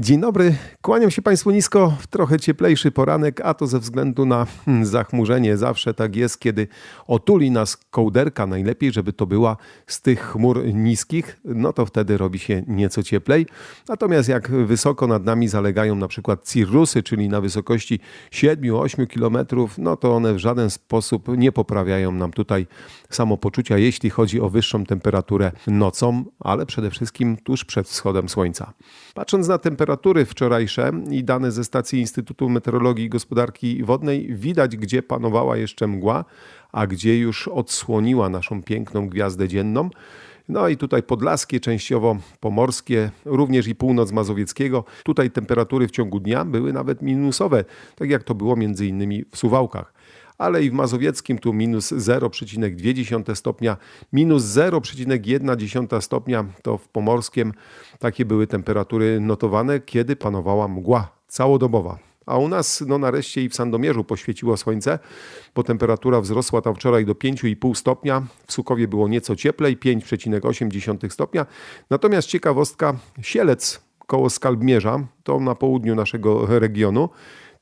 Dzień dobry, kłaniam się Państwu nisko w trochę cieplejszy poranek, a to ze względu na hmm, zachmurzenie. Zawsze tak jest, kiedy otuli nas kołderka, najlepiej, żeby to była z tych chmur niskich, no to wtedy robi się nieco cieplej. Natomiast jak wysoko nad nami zalegają na przykład cirrusy, czyli na wysokości 7-8 km, no to one w żaden sposób nie poprawiają nam tutaj samopoczucia, jeśli chodzi o wyższą temperaturę nocą, ale przede wszystkim tuż przed wschodem słońca. Patrząc na temperatury wczorajsze i dane ze stacji Instytutu Meteorologii i Gospodarki Wodnej, widać, gdzie panowała jeszcze mgła, a gdzie już odsłoniła naszą piękną gwiazdę dzienną. No i tutaj podlaskie, częściowo pomorskie, również i północ Mazowieckiego. Tutaj temperatury w ciągu dnia były nawet minusowe, tak jak to było między innymi w Suwałkach ale i w Mazowieckim tu minus 0,2 stopnia, minus 0,1 stopnia to w Pomorskiem takie były temperatury notowane, kiedy panowała mgła całodobowa. A u nas no nareszcie i w Sandomierzu poświeciło słońce, bo temperatura wzrosła tam wczoraj do 5,5 stopnia. W Sukowie było nieco cieplej, 5,8 stopnia. Natomiast ciekawostka, Sielec koło Skalbmierza, to na południu naszego regionu,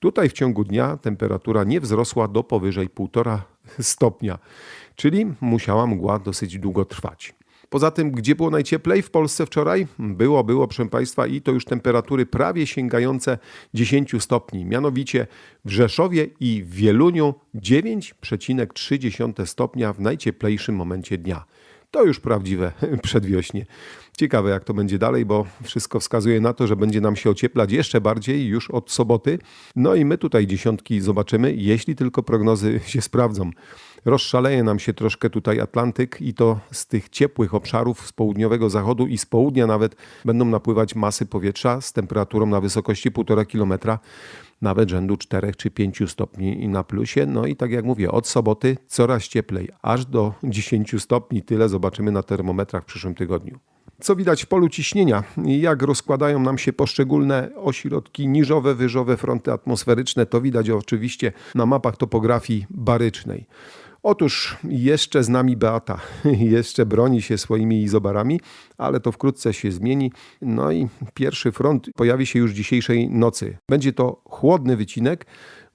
Tutaj w ciągu dnia temperatura nie wzrosła do powyżej 1,5 stopnia, czyli musiała mgła dosyć długo trwać. Poza tym, gdzie było najcieplej w Polsce wczoraj? Było, było, proszę Państwa, i to już temperatury prawie sięgające 10 stopni. Mianowicie w Rzeszowie i w Wieluniu 9,3 stopnia w najcieplejszym momencie dnia. To już prawdziwe przedwiośnie. Ciekawe, jak to będzie dalej, bo wszystko wskazuje na to, że będzie nam się ocieplać jeszcze bardziej już od soboty. No i my tutaj dziesiątki zobaczymy, jeśli tylko prognozy się sprawdzą. Rozszaleje nam się troszkę tutaj Atlantyk i to z tych ciepłych obszarów z południowego zachodu i z południa nawet będą napływać masy powietrza z temperaturą na wysokości 1,5 km, nawet rzędu 4 czy 5 stopni na plusie. No i tak jak mówię, od soboty coraz cieplej, aż do 10 stopni. Tyle zobaczymy na termometrach w przyszłym tygodniu. Co widać w polu ciśnienia? Jak rozkładają nam się poszczególne ośrodki niżowe, wyżowe, fronty atmosferyczne? To widać oczywiście na mapach topografii barycznej. Otóż jeszcze z nami Beata, jeszcze broni się swoimi izobarami, ale to wkrótce się zmieni. No i pierwszy front pojawi się już dzisiejszej nocy. Będzie to chłodny wycinek,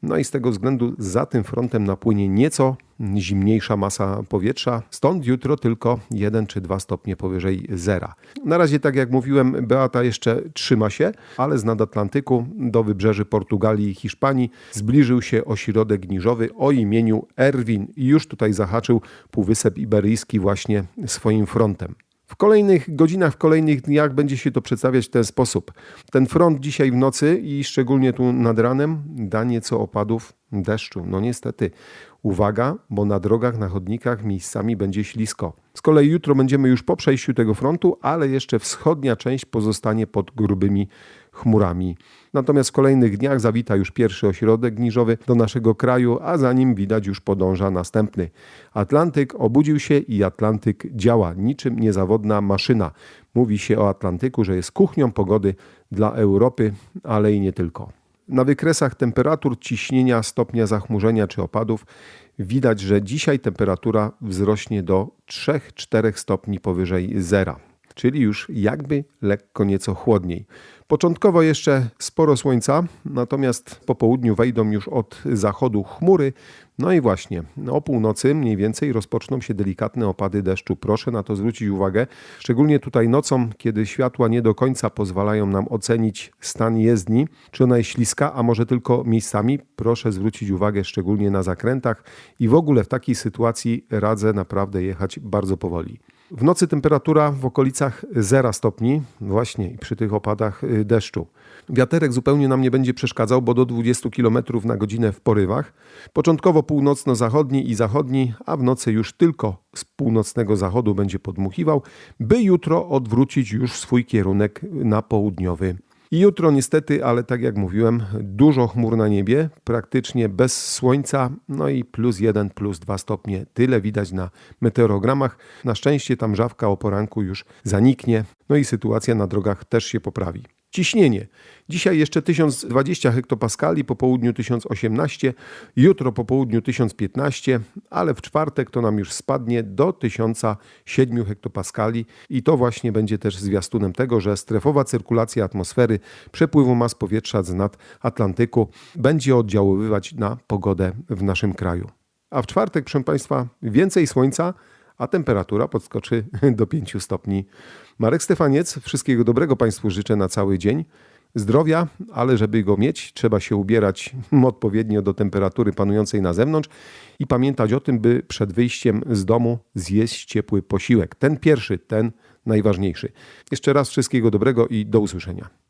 no i z tego względu za tym frontem napłynie nieco zimniejsza masa powietrza, stąd jutro tylko 1 czy 2 stopnie powyżej zera. Na razie, tak jak mówiłem, Beata jeszcze trzyma się, ale z nadatlantyku do wybrzeży Portugalii i Hiszpanii zbliżył się ośrodek niżowy o imieniu Erwin i już tutaj zahaczył Półwysep Iberyjski właśnie swoim frontem. W kolejnych godzinach, w kolejnych dniach będzie się to przedstawiać w ten sposób. Ten front dzisiaj w nocy i szczególnie tu nad ranem da nieco opadów deszczu. No niestety, uwaga, bo na drogach, na chodnikach miejscami będzie ślisko. Z kolei jutro będziemy już po przejściu tego frontu, ale jeszcze wschodnia część pozostanie pod grubymi chmurami. Natomiast w kolejnych dniach zawita już pierwszy ośrodek niżowy do naszego kraju, a za nim widać już podąża następny. Atlantyk obudził się i Atlantyk działa niczym niezawodna maszyna. Mówi się o Atlantyku, że jest kuchnią pogody dla Europy, ale i nie tylko. Na wykresach temperatur, ciśnienia, stopnia zachmurzenia czy opadów widać, że dzisiaj temperatura wzrośnie do 3-4 stopni powyżej zera czyli już jakby lekko nieco chłodniej. Początkowo jeszcze sporo słońca, natomiast po południu wejdą już od zachodu chmury. No i właśnie o północy mniej więcej rozpoczną się delikatne opady deszczu. Proszę na to zwrócić uwagę, szczególnie tutaj nocą, kiedy światła nie do końca pozwalają nam ocenić stan jezdni, czy ona jest śliska, a może tylko miejscami. Proszę zwrócić uwagę szczególnie na zakrętach i w ogóle w takiej sytuacji radzę naprawdę jechać bardzo powoli. W nocy temperatura w okolicach 0 stopni, właśnie przy tych opadach y, deszczu. Wiaterek zupełnie nam nie będzie przeszkadzał, bo do 20 km na godzinę w porywach. Początkowo północno-zachodni i zachodni, a w nocy już tylko z północnego zachodu będzie podmuchiwał, by jutro odwrócić już swój kierunek na południowy i jutro niestety, ale tak jak mówiłem, dużo chmur na niebie, praktycznie bez słońca, no i plus 1, plus 2 stopnie. Tyle widać na meteorogramach. Na szczęście tam żawka o poranku już zaniknie, no i sytuacja na drogach też się poprawi. Ciśnienie. Dzisiaj jeszcze 1020 hektopaskali, po południu 1018, jutro po południu 1015, ale w czwartek to nam już spadnie do 1007 hektopaskali i to właśnie będzie też zwiastunem tego, że strefowa cyrkulacja atmosfery, przepływu mas powietrza z nad Atlantyku będzie oddziaływać na pogodę w naszym kraju. A w czwartek, proszę Państwa, więcej słońca, a temperatura podskoczy do 5 stopni. Marek Stefaniec, wszystkiego dobrego Państwu życzę na cały dzień. Zdrowia, ale żeby go mieć, trzeba się ubierać odpowiednio do temperatury panującej na zewnątrz i pamiętać o tym, by przed wyjściem z domu zjeść ciepły posiłek. Ten pierwszy, ten najważniejszy. Jeszcze raz wszystkiego dobrego i do usłyszenia.